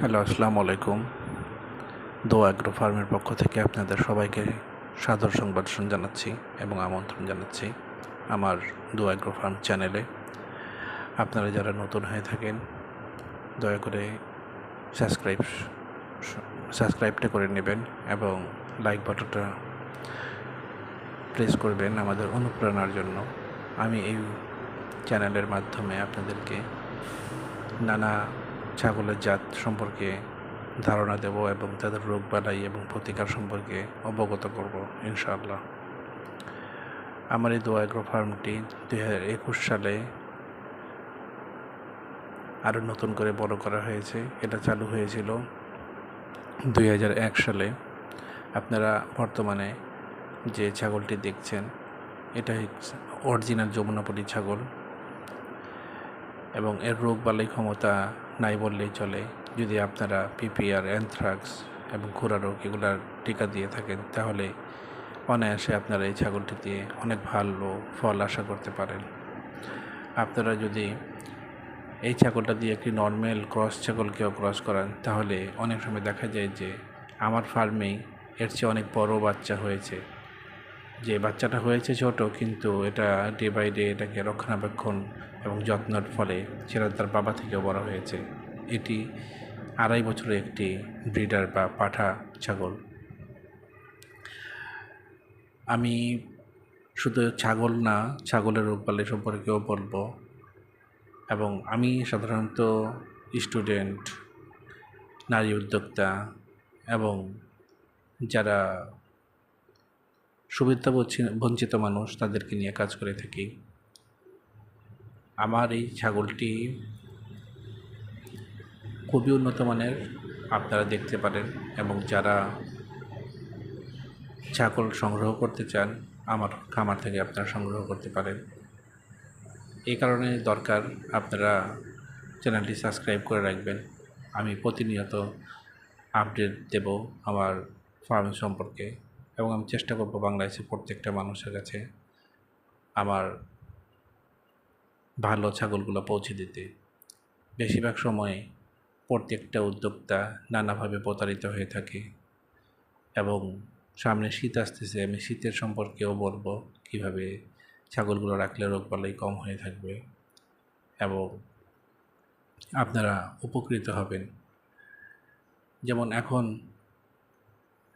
Hello, আসসালামু আলাইকুম। দো অ্যাগ্রো ফার্মের পক্ষ থেকে আপনাদের সবাইকে সাদর সংবাদ জানাচ্ছি এবং আমন্ত্রণ জানাচ্ছি আমার দো অ্যাগ্রো ফার্ম চ্যানেলে। আপনারা যারা নতুন হয়ে থাকেন, দয়া করে সাবস্ক্রাইব, সাবস্ক্রাইবটা করে নেবেন এবং লাইক বাটনটা প্রেস করবেন আমাদের অনুপ্রেরণার জন্য। আমি এই চ্যানেলের মাধ্যমে আপনাদেরকে নানা ছাগলের জাত সম্পর্কে ধারণা দেব এবং তাদের রোগ বালাই এবং প্রতিকার সম্পর্কে অবগত করব, ইনশাআল্লাহ। আমার এই দোয়া এগ্রো ফার্মটি দুই হাজার একুশ সালে আরও নতুন করে বড় করা হয়েছে। এটা চালু হয়েছিল দুই হাজার এক সালে। আপনারা বর্তমানে যে ছাগলটি দেখছেন, এটা অরিজিনাল যমুনাপল্লী ছাগল। এবং এর রোগ বালাই ক্ষমতা নাই বললেই চলে। যদি আপনারা পিপিআর, অ্যানথ্রাক্স এবং খুরা রোগ এগুলার টিকা দিয়ে থাকেন, তাহলে অনায়াসে আপনারা এই ছাগলটি দিয়ে অনেক ভালো ফল আশা করতে পারেন। আপনারা যদি এই ছাগলটা দিয়ে একটি নর্মাল ক্রস ছাগলকেও ক্রস করান, তাহলে অনেক সময় দেখা যায় যে আমার ফার্মেই এর চেয়ে অনেক বড় বাচ্চা হয়েছে। যে বাচ্চাটা হয়েছে ছোট, কিন্তু এটা ডে বাই ডে এটাকে রক্ষণাবেক্ষণ এবং যত্নের ফলে সেটা তার বাবা থেকেও বড় হয়েছে। এটি আড়াই বছরের একটি ব্রিডার বা পাঠা ছাগল। আমি শুধু ছাগল না, ছাগলের রোগবালাই সম্পর্কেও বলব। এবং আমি সাধারণত স্টুডেন্ট, নারী উদ্যোক্তা এবং যারা সুবিধা বঞ্চিত মানুষ তাদেরকে নিয়ে কাজ করে থাকি। আমার এই ছাগলটি খুবই উন্নত মানের, আপনারা দেখতে পারেন এবং যারা ছাগল সংগ্রহ করতে চান, আমার খামার থেকে আপনারা সংগ্রহ করতে পারেন। এই কারণে দরকার আপনারা চ্যানেলটি সাবস্ক্রাইব করে রাখবেন। আমি প্রতিনিয়ত আপডেট দেব আমার ফার্ম সম্পর্কে। এবং আমি চেষ্টা করব বাংলাদেশে প্রত্যেকটা মানুষের কাছে আমার ভালো ছাগলগুলো পৌঁছে দিতে। বেশিরভাগ সময় প্রত্যেকটা উদ্যোক্তা নানাভাবে প্রতারিত হয়ে থাকে এবং সামনে শীত আসতেছে, আমি শীতের সম্পর্কেও বলব কীভাবে ছাগলগুলো রাখলে রোগবালাই কম হয়ে থাকবে এবং আপনারা উপকৃত হবেন। যেমন এখন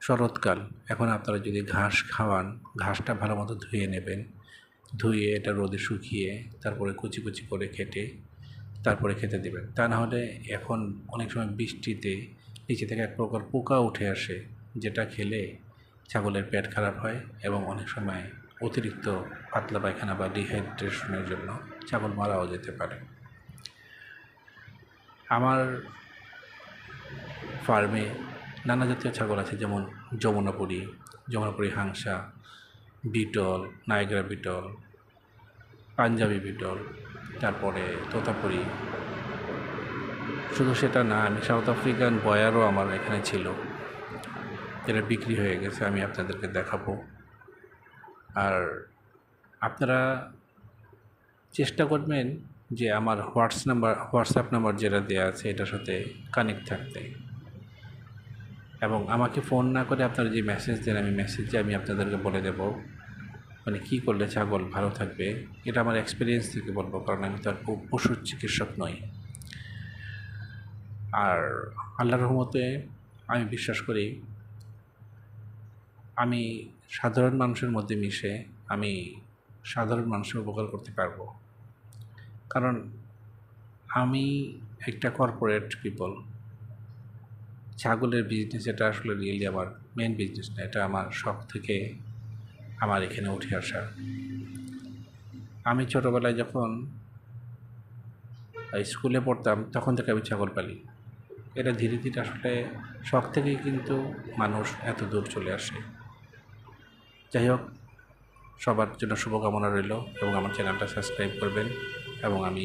শরৎকাল। এখন আপনারা যদি ঘাস খাওয়ান, ঘাসটা ভালো মতো ধুয়ে নেবেন। ধুয়ে এটা রোদে শুকিয়ে তারপরে কুচি কুচি করে কেটে তারপরে খেতে দেবেন। তা না হলে এখন অনেক সময় বৃষ্টিতে নিচে থেকে এক প্রকার পোকা উঠে আসে, যেটা খেলে ছাগলের পেট খারাপ হয় এবং অনেক সময় অতিরিক্ত পাতলা পায়খানা বা ডিহাইড্রেশনের জন্য ছাগল মারাও যেতে পারে। আমার ফার্মে নানা জাতীয় ছাগল আছে, যেমন যমুনাপুরি যমুনাপুরি হাংসা, বিটল নায়গ্রা বিটল, পাঞ্জাবি বিটল, তারপরে তোতাপুরি। শুধু সেটা না, আমি সাউথ আফ্রিকান বয়ারও আমার এখানে ছিল। যেটা বিক্রি হয়ে গেছে, আমি আপনাদেরকে দেখাবো। আর আপনারা চেষ্টা করবেন যে আমার হোয়াটস নাম্বার, হোয়াটসঅ্যাপ নাম্বার যেটা দেওয়া আছে, এটার সাথে কানেক্ট থাকতে। এবং আমাকে ফোন না করে আপনারা যে মেসেজ দেন, আমি মেসেজে আমি আপনাদেরকে বলে দেব মানে কী করলে ছাগল ভালো থাকবে, এটা আমার এক্সপিরিয়েন্স থেকে বলব, কারণ আমি তো আর পশুর চিকিৎসক নই। আর আল্লাহর রহমতে আমি বিশ্বাস করি, আমি সাধারণ মানুষের মধ্যে মিশে আমি সাধারণ মানুষের উপকার করতে পারব। কারণ আমি একটা কর্পোরেট পিপল ছাগলের বিজনেস এটা আসলে রিয়েলি আমার মেন বিজনেস না, এটা আমার শখ থেকে আমার এখানে উঠে আসা। আমি ছোটোবেলায় যখন স্কুলে পড়তাম, তখন থেকে আমি ছাগল পালি। এটা ধীরে ধীরে আসলে শখ থেকেই কিন্তু মানুষ এত দূর চলে আসে। যাই হোক, সবার জন্য শুভকামনা রইল এবং আমার চ্যানেলটা সাবস্ক্রাইব করবেন এবং আমি